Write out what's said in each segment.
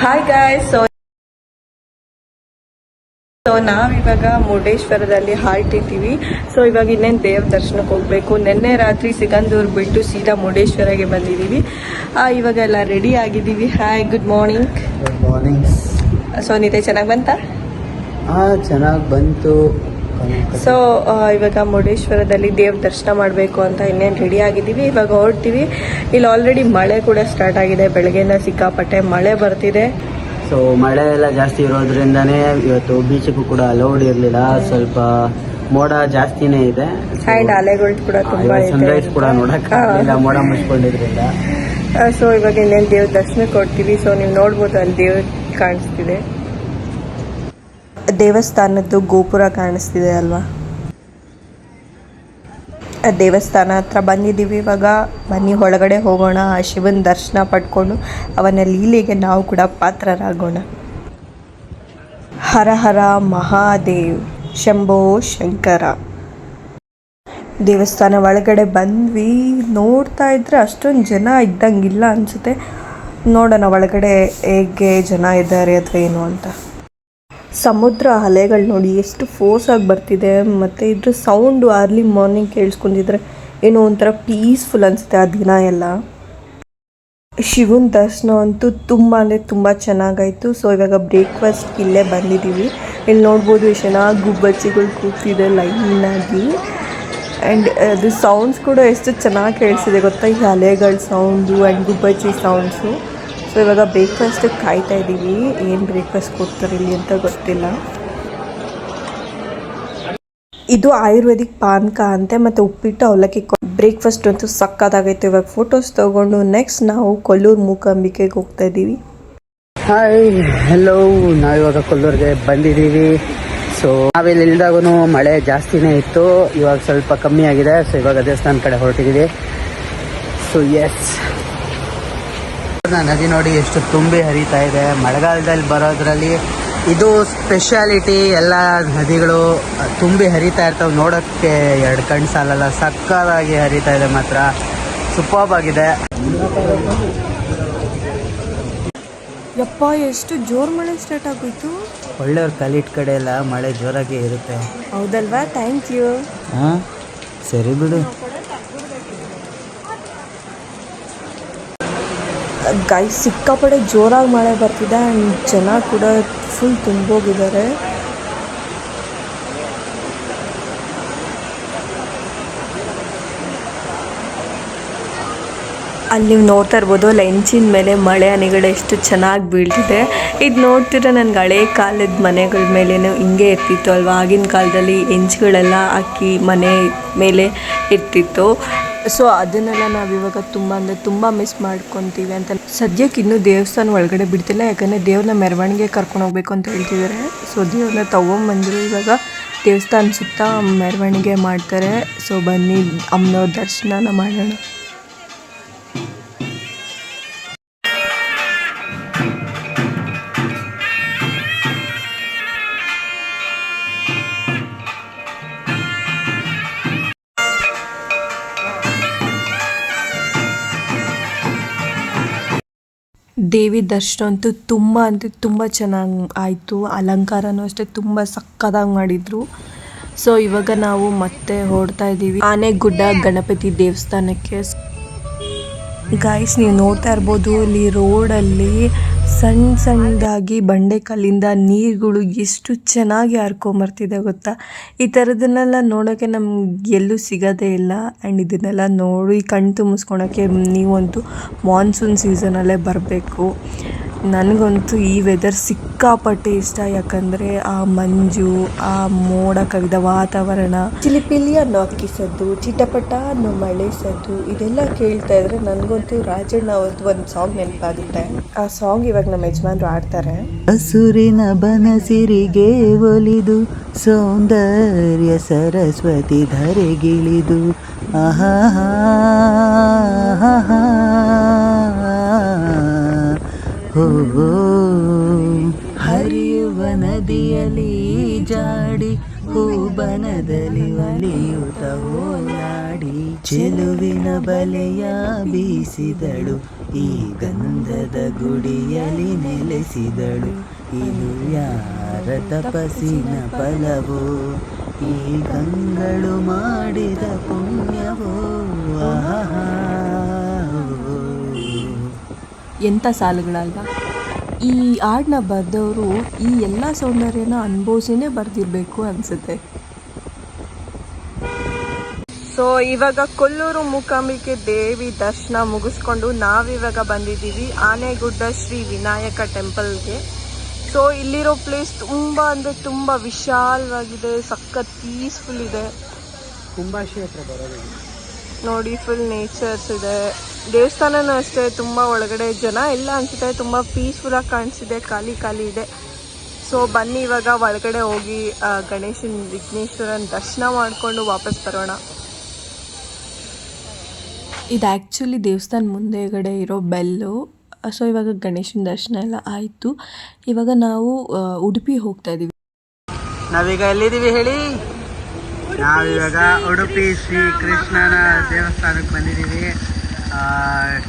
Hi guys so so ನಾವಿವಾಗ ಮುರುಡೇಶ್ವರದಲ್ಲಿ halt ಇದ್ದೀವಿ so ಇವಾಗ ಇನ್ನೇನು ದೇವ್ರ ದರ್ಶನಕ್ಕೆ ಹೋಗಬೇಕು. ನಿನ್ನೆ ರಾತ್ರಿ ಸಿಗಂದೂರ್ ಬಿಟ್ಟು ಸೀದಾ ಮುರುಡೇಶ್ವರಗೆ ಬಂದಿದ್ದೀವಿ. ಆ, ಇವಾಗ ಎಲ್ಲ ರೆಡಿ ಆಗಿದ್ದೀವಿ. Hi good morning good morning so ನಿದ್ದೆ ಚೆನ್ನಾಗಿ ಬಂತಾ? ಹಾಂ ಚೆನ್ನಾಗಿ ಬಂತು. ಸೊ ಇವಾಗ ಮುರುಡೇಶ್ವರದಲ್ಲಿ ದೇವ್ರ ದರ್ಶನ ಮಾಡಬೇಕು ಅಂತ ಇನ್ನೇನು ರೆಡಿ ಆಗಿದ್ದೀವಿ. ಇವಾಗ ಹೊರಡ್ತೀವಿ. ಇಲ್ಲಿ ಆಲ್ರೆಡಿ ಮಳೆ ಕೂಡ ಸ್ಟಾರ್ಟ್ ಆಗಿದೆ. ಬೆಳಗ್ಗೆಯಿಂದ ಸಿಕ್ಕಾಪಟ್ಟೆ ಮಳೆ ಬರ್ತಿದೆ. ಸೊ ಮಳೆ ಎಲ್ಲ ಜಾಸ್ತಿ ಇರೋದ್ರಿಂದನೇ ಇವತ್ತು ಬೀಚಿಗೂ ಕೂಡ ಅಲೌಡ್ ಇರಲಿಲ್ಲ. ಸ್ವಲ್ಪ ಮೋಡ ಜಾಸ್ತಿನೇ ಇದೆ. ಆ್ಯಂಡ್ ಅಲೆಗಳು ಕೂಡ ತುಂಬ ಸನ್ರೈಸ್ ಕೂಡ ನೋಡಕ್ ಆಗಲಿಲ್ಲ ಮೋಡ ಮುಚ್ಕೊಂಡಿದ್ರಿಂದ. ಸೊ ಇವಾಗ ಇನ್ನೇನು ದೇವ್ರ ದರ್ಶನ ಕೊಡ್ತೀವಿ ಸೊ ನೀವು ನೋಡ್ಬೋದು ಅಲ್ಲಿ ದೇವ್ರ ಕಾಣಿಸ್ತಿದೆ. ದೇವಸ್ಥಾನದ್ದು ಗೋಪುರ ಕಾಣಿಸ್ತಿದೆ ಅಲ್ವಾ? ಆ ದೇವಸ್ಥಾನ ಹತ್ರ ಬಂದಿದ್ದೀವಿ. ಇವಾಗ ಬನ್ನಿ, ಒಳಗಡೆ ಹೋಗೋಣ. ಆ ಶಿವನ ದರ್ಶನ ಪಡ್ಕೊಂಡು ಅವನ ಲೀಲೆಗೆ ನಾವು ಕೂಡ ಪಾತ್ರರಾಗೋಣ. ಹರ ಹರ ಮಹಾದೇವ್, ಶಂಭೋ ಶಂಕರ. ದೇವಸ್ಥಾನ ಒಳಗಡೆ ಬಂದ್ವಿ. ನೋಡ್ತಾ ಇದ್ರೆ ಅಷ್ಟೊಂದು ಜನ ಇದ್ದಂಗಿಲ್ಲ ಅನಿಸುತ್ತೆ. ನೋಡೋಣ ಒಳಗಡೆ ಹೇಗೆ ಜನ ಇದ್ದಾರೆ ಅಥವಾ ಏನು ಅಂತ. ಸಮುದ್ರ ಅಲೆಗಳು ನೋಡಿ ಎಷ್ಟು ಫೋರ್ಸ್ ಆಗಿ ಬರ್ತಿದೆ. ಮತ್ತು ಇದ್ರ ಸೌಂಡು ಅರ್ಲಿ ಮಾರ್ನಿಂಗ್ ಕೇಳಿಸ್ಕೊಂಡಿದ್ರೆ ಏನೋ ಒಂಥರ ಪೀಸ್ಫುಲ್ ಅನಿಸುತ್ತೆ ಆ ದಿನ ಎಲ್ಲ. ಶಿವನ ದರ್ಶನ ಅಂತೂ ತುಂಬ ಅಂದರೆ ತುಂಬ ಚೆನ್ನಾಗಾಯಿತು. ಸೊ ಇವಾಗ ಬ್ರೇಕ್ಫಾಸ್ಟ್ ಇಲ್ಲೇ ಬಂದಿದ್ದೀವಿ ಇಲ್ಲಿ ನೋಡ್ಬೋದು ಎಷ್ಟು ಚೆನ್ನಾಗಿ ಗುಬ್ಬಚ್ಚಿಗಳು ಕೂತಿದೆ ಲೈನಾಗಿ ಆ್ಯಂಡ್ ಅದು ಸೌಂಡ್ಸ್ ಕೂಡ ಎಷ್ಟು ಚೆನ್ನಾಗಿ ಕೇಳಿಸಿದೆ ಗೊತ್ತಾ? ಈ ಅಲೆಗಳ ಸೌಂಡು ಆ್ಯಂಡ್ ಗುಬ್ಬಚ್ಚಿ ಸೌಂಡ್ಸು ಸೊ ಇವಾಗ ಬ್ರೇಕ್ಫಾಸ್ಟಿಗೆ ಕಾಯ್ತಾ ಇದ್ದೀವಿ ಏನು ಬ್ರೇಕ್ಫಾಸ್ಟ್ ಕೊಡ್ತಾರೆ ಇಲ್ಲಿ ಅಂತ ಗೊತ್ತಿಲ್ಲ. ಇದು ಆಯುರ್ವೇದಿಕ್ ಪಾನಕ ಅಂತೆ, ಮತ್ತು ಉಪ್ಪಿಟ್ಟು ಅವಲಕ್ಕಿ ಬ್ರೇಕ್ಫಾಸ್ಟ್ ಅಂತೂ ಸಕ್ಕತ್ತಾಗೈತೆ. ಇವಾಗ ಫೋಟೋಸ್ ತೊಗೊಂಡು ನೆಕ್ಸ್ಟ್ ನಾವು ಕೊಲ್ಲೂರು ಮೂಕಾಂಬಿಕೆಗೆ ಹೋಗ್ತಾ ಇದ್ದೀವಿ ಹಾಯ್ ಹೆಲೋ ನಾವಿವಾಗ ಕೊಲ್ಲೂರಿಗೆ ಬಂದಿದ್ದೀವಿ. ಸೊ ನಾವಿಲ್ಲಿ ಇಲ್ದಾಗೂ ಮಳೆ ಜಾಸ್ತಿನೇ ಇತ್ತು. ಇವಾಗ ಸ್ವಲ್ಪ ಕಮ್ಮಿ ಆಗಿದೆ. ಸೊ ಇವಾಗ ದೇವಸ್ಥಾನ ಕಡೆ ಹೊರಟಿದ್ದೀವಿ. ಸೊ ಎಸ್ ನದಿ ನೋಡಿ ಎಷ್ಟು ತುಂಬಿ ಹರಿತಾ ಇದೆ. ಮಳೆಗಾಲದಲ್ಲಿ ಬರೋದ್ರಲ್ಲಿ ಇದು ಸ್ಪೆಷಾಲಿಟಿ ಎಲ್ಲ ನದಿಗಳು ತುಂಬಿ ಹರಿತಾ ಇರ್ತವೆ. ನೋಡೋಕ್ಕೆ ಎರಡು ಕಣ್ಣು ಸಾಲಲ್ಲ ಸಕ್ಕತ್ತಾಗಿ ಹರಿತಾ ಇದೆ ಮಾತ್ರ. ಸೂಪರ್ಬ್ ಆಗಿದೆ. ಯಪ್ಪ ಎಷ್ಟು ಜೋರ್ ಮಳೆ ಸ್ಟಾರ್ಟ್ ಆಗೋಯ್ತು. ಒಳ್ಳೆಯವ್ರ ಕಲಿಟ್ ಕಡೆ ಎಲ್ಲ ಮಳೆ ಜೋರಾಗಿ ಇರುತ್ತೆ. ಹೌದಲ್ವಾ? ಥ್ಯಾಂಕ್ ಯು ಹಾಂ ಸರಿ ಬಿಡು. ಗೈ ಸಿಕ್ಕಾಪಟ್ಟೆ ಜೋರಾಗಿ ಮಳೆ ಬರ್ತಿದೆ ಆ್ಯಂಡ್ ಜನ ಕೂಡ ಫುಲ್ ತುಂಬೋಗಿದ್ದಾರೆ. ಅಲ್ಲಿ ನೀವು ನೋಡ್ತಾ ಇರ್ಬೋದು, ಲೆಂಚಿನ ಮೇಲೆ ಮಳೆ ಹನಿಗಳು ಎಷ್ಟು ಚೆನ್ನಾಗಿ ಬೀಳ್ತಿದೆ. ಇದು ನೋಡ್ತಿದ್ರೆ ನನಗೆ ಹಳೆ ಕಾಲದ ಮನೆಗಳ ಮೇಲೇನು ಹಿಂಗೆ ಇರ್ತಿತ್ತು ಅಲ್ವಾ? ಆಗಿನ ಕಾಲದಲ್ಲಿ ಹೆಂಚುಗಳೆಲ್ಲ ಹಾಕಿ ಮನೆ ಮೇಲೆ ಇರ್ತಿತ್ತು. ಸೊ ಅದನ್ನೆಲ್ಲ ನಾವು ಇವಾಗ ತುಂಬ ಅಂದರೆ ತುಂಬ ಮಿಸ್ ಮಾಡ್ಕೊತೀವಿ ಅಂತ. ಸದ್ಯಕ್ಕೆ ಇನ್ನೂ ದೇವಸ್ಥಾನ ಒಳಗಡೆ ಬಿಡ್ತಿಲ್ಲ, ಯಾಕಂದರೆ ದೇವ್ರನ್ನ ಮೆರವಣಿಗೆ ಕರ್ಕೊಂಡು ಹೋಗ್ಬೇಕು ಅಂತ ಹೇಳ್ತಿದ್ದಾರೆ ಸೊ ದೇವ್ರನ್ನ ತಗೊಂಬಂದರು ಇವಾಗ ದೇವಸ್ಥಾನ ಸುತ್ತ ಮೆರವಣಿಗೆ ಮಾಡ್ತಾರೆ. ಸೊ ಬನ್ನಿ, ಅಮ್ಮನವ್ರ ದರ್ಶನನ ಮಾಡೋಣ. ದೇವಿ ದರ್ಶನ ಅಂತೂ ತುಂಬ ಅಂದರೆ ತುಂಬ ಚೆನ್ನಾಗಿ ಆಯಿತು. ಅಲಂಕಾರನೂ ಅಷ್ಟೇ ತುಂಬ ಸಕ್ಕತ್ತಾಗಿ ಮಾಡಿದರು. ಸೊ ಇವಾಗ ನಾವು ಮತ್ತೆ ಹೊಡ್ತಾ ಇದ್ದೀವಿ. ಆನೆಗುಡ್ಡ ಗಣಪತಿ ದೇವಸ್ಥಾನಕ್ಕೆ. ಗಾಯ್ಸ್ ನೀವು ನೋಡ್ತಾ ಇರ್ಬೋದು ಇಲ್ಲಿ ರೋಡಲ್ಲಿ ಸಣ್ಣ ಸಣ್ಣದಾಗಿ ಬಂಡೆಕಲ್ಲಿಂದ ನೀರುಗಳು ಎಷ್ಟು ಚೆನ್ನಾಗಿ ಹರ್ಕೊಂಬರ್ತಿದೆ ಗೊತ್ತಾ? ಈ ಥರದನ್ನೆಲ್ಲ ನೋಡೋಕ್ಕೆ ನಮ್ಗೆ ಎಲ್ಲೂ ಸಿಗೋದೇ ಇಲ್ಲ. ಆ್ಯಂಡ್ ಇದನ್ನೆಲ್ಲ ನೋಡಿ ಕಣ್ಣು ತುಂಬಿಸ್ಕೊಳಕ್ಕೆ ನೀವಂತೂ ಮಾನ್ಸೂನ್ ಸೀಸನಲ್ಲೇ ಬರಬೇಕು. ನನಗಂತೂ ಈ ವೆದರ್ ಸಿಕ್ಕಾಪಟ್ಟೆ ಇಷ್ಟ. ಯಾಕಂದರೆ ಆ ಮಂಜು, ಆ ಮೋಡ ಕವಿದ ವಾತಾವರಣ ಚಿಲಿಪಿಲಿ ಅನ್ನೋ ಅಕ್ಕಿ ಸದ್ದು ಚಿಟಪಟ ಅನ್ನೋ ಮಳೆ ಸದ್ದು ಇದೆಲ್ಲ ಕೇಳ್ತಾ ಇದ್ರೆ ನನಗಂತೂ ರಾಜಣ್ಣ ಅವ್ರದ್ದು ಒಂದು ಸಾಂಗ್ ನೆನಪಾಗುತ್ತೆ. ಆ ಸಾಂಗ್ ಇವಾಗ ನಮ್ಮ ಯಜಮಾನ್ರು ಆಡ್ತಾರೆ ಹಸುರಿನ ಬನಸಿರಿಗೆ ಒಲಿದು, ಸೌಂದರ್ಯ ಸರಸ್ವತಿ ಧರೆಗಿಳಿದು. ಆಹಾ ಹರಿಯುವ ನದಿಯಲ್ಲಿ ಜಾಡಿ ಹೂಬನದಲ್ಲಿ ಒಲಿಯುತ್ತ ಓಲಾಡಿ ಚೆಲುವಿನ ಬಲೆಯ ಬೀಸಿದಳು, ಈ ಗಂಧದ ಗುಡಿಯಲ್ಲಿ ನೆಲೆಸಿದಳು. ಇದು ಯಾರ ತಪಸ್ಸಿನ ಫಲವೋ? ಈ ಗಂಗಳು ಮಾಡಿದ ಪುಣ್ಯವೋ? ಆಹಾ ಎಂಥ ಸಾಲುಗಳಲ್ವಾ? ಈ ಹಾಡನ್ನ ಬರೆದವರು ಈ ಎಲ್ಲ ಸೌಂದರ್ಯನ ಅನುಭವಿಸಿನೇ ಬರೆದಿರಬೇಕು ಅನಿಸುತ್ತೆ. ಸೊ ಇವಾಗ ಕೊಲ್ಲೂರು ಮೂಕಾಂಬಿಕೆ ದೇವಿ ದರ್ಶನ ಮುಗಿಸ್ಕೊಂಡು ನಾವಿವಾಗ ಬಂದಿದ್ದೀವಿ ಆನೆಗುಡ್ಡ ಶ್ರೀ ವಿನಾಯಕ ಟೆಂಪಲ್ಗೆ. ಸೊ ಇಲ್ಲಿರೋ ಪ್ಲೇಸ್ ತುಂಬ ಅಂದರೆ ತುಂಬ ವಿಶಾಲವಾಗಿದೆ ಸಖತ್ ಪೀಸ್ಫುಲ್ ಇದೆ. ತುಂಬ ಹತ್ರ ನೋಡಿ ಫುಲ್ ನೇಚರ್ಸ್ ಇದೆ. ದೇವಸ್ಥಾನನೂ ಅಷ್ಟೇ ತುಂಬ ಒಳಗಡೆ ಜನ ಇಲ್ಲ ಅನ್ಸುತ್ತೆ ತುಂಬ ಪೀಸ್ಫುಲ್ಲಾಗಿ ಕಾಣಿಸಿದೆ ಖಾಲಿ ಖಾಲಿ ಇದೆ. ಸೊ ಬನ್ನಿ ಇವಾಗ ಒಳಗಡೆ ಹೋಗಿ ಗಣೇಶನ ವಿಘ್ನೇಶ್ವರನ ದರ್ಶನ ಮಾಡಿಕೊಂಡು ವಾಪಸ್ ಬರೋಣ. ಇದು ಆ್ಯಕ್ಚುಲಿ ದೇವಸ್ಥಾನ ಮುಂದೆಗಡೆ ಇರೋ ಬೆಲ್ಲು. ಸೊ ಇವಾಗ ಗಣೇಶನ ದರ್ಶನ ಎಲ್ಲ ಆಯಿತು. ಇವಾಗ ನಾವು ಉಡುಪಿ ಹೋಗ್ತಾ ಇದ್ದೀವಿ ನಾವೀಗ ಎಲ್ಲಿದ್ದೀವಿ ಹೇಳಿ? ನಾವಿವಾಗ ಉಡುಪಿ ಶ್ರೀ ಕೃಷ್ಣನ ದೇವಸ್ಥಾನಕ್ಕೆ ಬಂದಿದ್ದೀವಿ.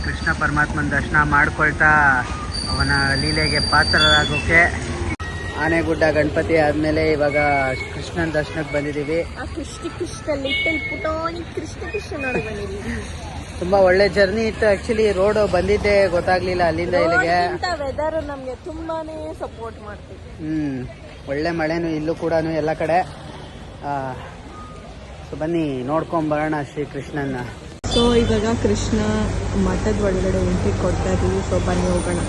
ಕೃಷ್ಣ ಪರಮಾತ್ಮನ ದರ್ಶನ ಮಾಡ್ಕೊಳ್ತಾ ಅವನ ಲೀಲೆಗೆ ಪಾತ್ರರಾಗೋಕೆ ಆನೆಗುಡ್ಡ ಗಣಪತಿ ಆದಮೇಲೆ ಇವಾಗ ಕೃಷ್ಣನ ದರ್ಶನಕ್ಕೆ ಬಂದಿದ್ದೀವಿ. ತುಂಬ ಒಳ್ಳೆ ಜರ್ನಿ ಇತ್ತು. ಆ್ಯಕ್ಚುಲಿ ರೋಡ್ ಬಂದಿದ್ದೆ ಗೊತ್ತಾಗ್ಲಿಲ್ಲ ಅಲ್ಲಿಂದ ಇಲ್ಲಿಗೆ. ವೆದರ್ ನಮಗೆ ತುಂಬಾನೇ ಸಪೋರ್ಟ್ ಹ್ಮ್ ಒಳ್ಳೆ ಮಳೆನೂ ಇಲ್ಲೂ ಕೂಡ ಎಲ್ಲ ಕಡೆ. ಸೊ ಬನ್ನಿ ನೋಡ್ಕೊಂಬರೋಣ ಶ್ರೀ ಕೃಷ್ಣನ ಸೊ ಇವಾಗ ಕೃಷ್ಣ ಮಠದ ಒಳಗಡೆ ಎಂಟ್ರಿ ಕೊಡ್ತಾ ಇದ್ದೀವಿ ಸೊ ಬನ್ನಿ ಹೋಗೋಣ.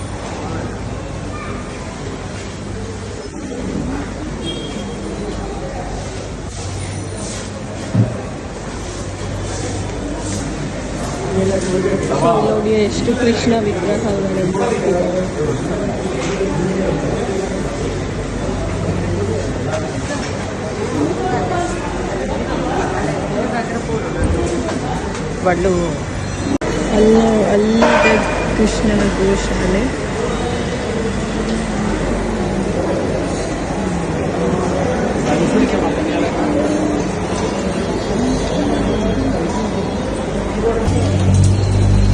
ನೋಡಿ ಎಷ್ಟು ಕೃಷ್ಣ ವಿಗ್ರಹಗಳೆಲ್ಲ ಇಟ್ಟಿದ್ದಾರೆ. ಬಡ್ಲು ಅಲ್ಲ ಅಲ್ಲಿದೆ ಕೃಷ್ಣನ ಗೋಶಾಲೆ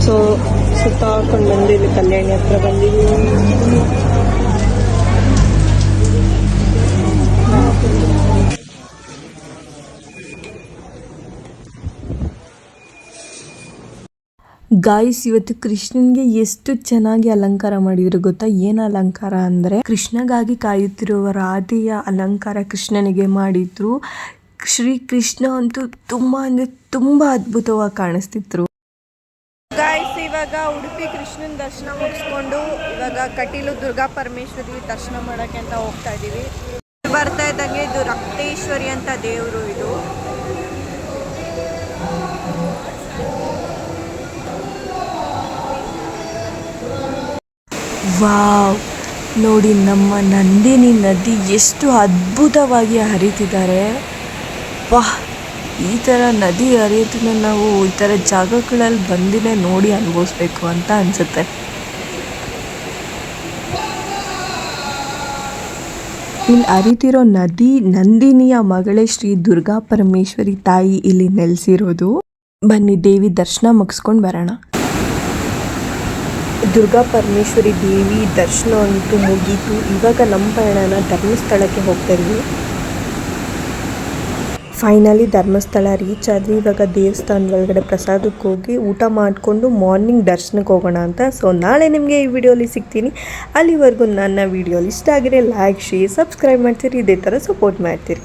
ಸೊ ಸುತ್ತ ಹಾಕೊಂಡು ಬಂದು ಇಲ್ಲಿ ಕಲ್ಯಾಣಿ ಹತ್ರ ಬಂದಿದ್ದೀವಿ ಗಾಯ್ಸ್, ಇವತ್ತು ಕೃಷ್ಣನ್ಗೆ ಎಷ್ಟು ಚೆನ್ನಾಗಿ ಅಲಂಕಾರ ಮಾಡಿದ್ರು ಗೊತ್ತಾ? ಏನು ಅಲಂಕಾರ ಅಂದರೆ, ಕೃಷ್ಣಗಾಗಿ ಕಾಯುತ್ತಿರುವ ರಾಧೆಯ ಅಲಂಕಾರ ಕೃಷ್ಣನಿಗೆ ಮಾಡಿದ್ರು. ಶ್ರೀ ಕೃಷ್ಣ ಅಂತೂ ತುಂಬಾ ಅಂದರೆ ತುಂಬ ಅದ್ಭುತವಾಗಿ ಕಾಣಿಸ್ತಿದ್ರು. ಗಾಯ್ಸ್, ಇವಾಗ ಉಡುಪಿ ಕೃಷ್ಣನ ದರ್ಶನ ಮುಗಿಸ್ಕೊಂಡು ಇವಾಗ ಕಟೀಲು ದುರ್ಗಾ ಪರಮೇಶ್ವರಿ ದರ್ಶನ ಮಾಡೋಕ್ಕೆ ಅಂತ ಹೋಗ್ತಾ ಇದ್ದೀವಿ ಬರ್ತಾ ಇದ್ದಂಗೆ ಇದು ರಕ್ತೇಶ್ವರಿ ಅಂತ ದೇವರು ಇದು. ವಾವ್. ನೋಡಿ ನಮ್ಮ ನಂದಿನಿ ನದಿ ಎಷ್ಟು ಅದ್ಭುತವಾಗಿ ಹರಿತಿದ್ದಾರೆ. ವಾಹ್, ಈ ಥರ ನದಿ ಹರಿಯೋದನ್ನ ನಾವು ಈ ಥರ ಜಾಗಗಳಲ್ಲಿ ಬಂದಿನೇ ನೋಡಿ ಅನುಭವಿಸ್ಬೇಕು ಅಂತ ಅನಿಸುತ್ತೆ. ಇಲ್ಲಿ ಹರಿತಿರೋ ನದಿ ನಂದಿನಿಯ ಮಗಳೇ ಶ್ರೀ ದುರ್ಗಾ ಪರಮೇಶ್ವರಿ ತಾಯಿ ಇಲ್ಲಿ ನೆಲೆಸಿರೋದು. ಬನ್ನಿ ದೇವಿ ದರ್ಶನ ಮುಗಿಸ್ಕೊಂಡು ಬರೋಣ. ದುರ್ಗಾ ಪರಮೇಶ್ವರಿ ದೇವಿ ದರ್ಶನ ಅಂತೂ ಮುಗೀತು. ಇವಾಗ ನಮ್ಮ ಪಯಣನ ಧರ್ಮಸ್ಥಳಕ್ಕೆ ಹೋಗ್ತಾ ಇದ್ವಿ. ಫೈನಲಿ ಧರ್ಮಸ್ಥಳ ರೀಚ್ ಆದ್ವಿ. ಇವಾಗ ದೇವಸ್ಥಾನದ ಒಳಗಡೆ ಪ್ರಸಾದಕ್ಕೆ ಹೋಗಿ ಊಟ ಮಾಡಿಕೊಂಡು ಮಾರ್ನಿಂಗ್ ದರ್ಶನಕ್ಕೆ ಹೋಗೋಣ ಅಂತ. ಸೊ ನಾಳೆ ನಿಮಗೆ ಈ ವಿಡಿಯೋಲಿ ಸಿಗ್ತೀನಿ. ಅಲ್ಲಿವರೆಗೂ ನನ್ನ ವಿಡಿಯೋಲಿ ಇಷ್ಟ ಆಗಿದೆ ಲೈಕ್ ಶೇರ್ ಸಬ್ಸ್ಕ್ರೈಬ್ ಮಾಡ್ತೀರಿ. ಇದೇ ಥರ ಸಪೋರ್ಟ್ ಮಾಡ್ತೀರಿ.